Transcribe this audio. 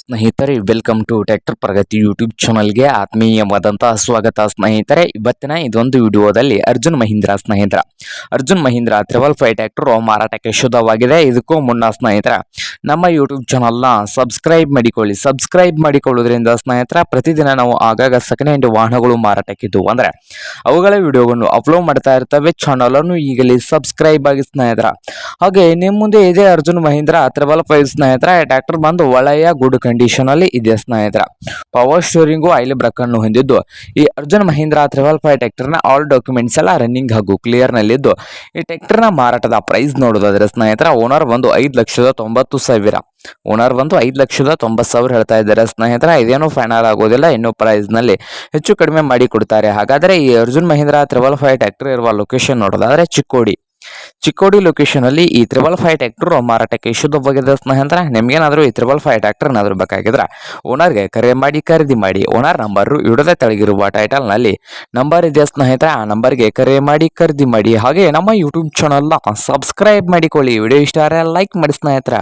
ಸ್ನೇಹಿತರೆ welcome to tractor Pragati YouTube ಚಾನಲ್ಗೆ ಆತ್ಮೀಯವಾದಂತಹ ಸ್ವಾಗತ. ಸ್ನೇಹಿತರೆ, ಇವತ್ತಿನ ಇದೊಂದು ವಿಡಿಯೋದಲ್ಲಿ ಅರ್ಜುನ್ ಮಹೀಂದ್ರ ಸ್ನೇಹಿತರ. Arjun Mahindra triple five tractor ಮಾರಾಟಕ್ಕೆ ಶುದ್ಧವಾಗಿದೆ. ಇದಕ್ಕೂ ಮುನ್ನ ಸ್ನೇಹಿತರ, ನಮ್ಮ ಯೂಟ್ಯೂಬ್ ಚಾನಲ್ನ ಸಬ್ಸ್ಕ್ರೈಬ್ ಮಾಡಿಕೊಳ್ಳಿ. ಸಬ್ಸ್ಕ್ರೈಬ್ ಮಾಡಿಕೊಳ್ಳೋದ್ರಿಂದ ಸ್ನೇಹಿತರ, ಪ್ರತಿದಿನ ನಾವು ಆಗಾಗ ಸೆಕೆಂಡ್ ಹ್ಯಾಂಡ್ ವಾಹನಗಳು ಮಾರಾಟಕ್ಕಿದ್ದು ಅಂದ್ರೆ, ಅವುಗಳ ವಿಡಿಯೋವನ್ನು ಅಪ್ಲೋಡ್ ಮಾಡ್ತಾ ಇರ್ತವೆ. ಚಾನಲನ್ನು ಈಗಲೇ ಸಬ್ಸ್ಕ್ರೈಬ್ ಆಗಿ ಸ್ನೇಹಿತರ. ಹಾಗೆ ನಿಮ್ಮ ಮುಂದೆ ಇದೆ ಅರ್ಜುನ್ ಮಹೀಂದ್ರ ತ್ರಿಬಲ್ ಫೈವ್ ಸ್ನೇಹಿತರ. ಟ್ರ್ಯಾಕ್ಟರ್ ಬಂದು ಒಳ್ಳೆಯ ಗುಡ್ ಕಂಡೀಷನ್ ಅಲ್ಲಿ ಇದೆ ಸ್ನೇಹಿತರ. ಪವರ್ ಸ್ಟೋರಿಂಗು ಆಯಿಲ್ ಬ್ರಕ್ ಅನ್ನು ಹೊಂದಿದ್ದು. ಈ ಅರ್ಜುನ್ ಮಹೀಂದ್ರ ತ್ರಿಬಲ್ ಫೈವ್ನ ಆಲ್ ಡಾಕ್ಯುಮೆಂಟ್ಸ್ ಎಲ್ಲ ರನ್ನಿಂಗ್ ಹಾಗೂ ಕ್ಲಿಯರ್ ನಲ್ಲಿದ್ದು. ಈ ಟ್ರ್ಯಾಕ್ಟರ್ನ ಮಾರಾಟದ ಪ್ರೈಸ್ ನೋಡೋದಾದ್ರೆ ಸ್ನೇಹಿತರ ಓನರ್ ಒಂದು ಐದು ಲಕ್ಷದ ತೊಂಬತ್ತು ಸಾವಿರ. ಓನರ್ ಬಂದು ಐದು ಲಕ್ಷದ ತೊಂಬತ್ತು ಸಾವಿರ ಹೇಳ್ತಾ ಇದ್ದಾರೆ ಸ್ನೇಹಿತರ, ಇದೇನು ಫೈನಲ್ ಆಗೋದಿಲ್ಲ, ಇನ್ನು ಪ್ರೈಸ್ನಲ್ಲಿ ಹೆಚ್ಚು ಕಡಿಮೆ ಮಾಡಿ ಕೊಡ್ತಾರೆ. ಹಾಗಾದ್ರೆ ಈ Arjun Mahindra triple five tractor ಇರುವ ಲೊಕೇಶನ್ ನೋಡೋದಾದ್ರೆ ಚಿಕ್ಕೋಡಿ. ಚಿಕ್ಕೋಡಿ ಲೊಕೇಶನ್ ಅಲ್ಲಿ ಈ ತ್ರಿಬಲ್ ಫೈವ್ ಟ್ಯಾಕ್ಟರ್ ಮಾರಾಟಕ್ಕೆ ಶುದ್ಧವಾಗಿದೆ ಸ್ನೇಹಿತರ ನಿಮ್ಗೇನಾದರೂ ಈ ತ್ರಿಬಲ್ ಫೈವ್ ಟ್ಯಾಕ್ಟರ್ ಏನಾದರೂ ಬೇಕಾಗಿದ್ರೆ ಓನರ್ಗೆ ಕರೆ ಮಾಡಿ, ಖರೀದಿ ಮಾಡಿ. ಓನರ್ ನಂಬರ್ ಇಡದೆ ತೆಳಗಿರುವ ಟೈಟಲ್ನಲ್ಲಿ ನಂಬರ್ ಇದೆ ಸ್ನೇಹಿತರ? ಆ ನಂಬರ್ಗೆ ಕರೆ ಮಾಡಿ, ಖರೀದಿ ಮಾಡಿ. ಹಾಗೆ ನಮ್ಮ ಯೂಟ್ಯೂಬ್ ಚಾನಲ್ನ ಸಬ್ಸ್ಕ್ರೈಬ್ ಮಾಡಿಕೊಳ್ಳಿ. ವಿಡಿಯೋ ಇಷ್ಟ ಲೈಕ್ ಮಾಡಿ ಸ್ನೇಹಿತರ.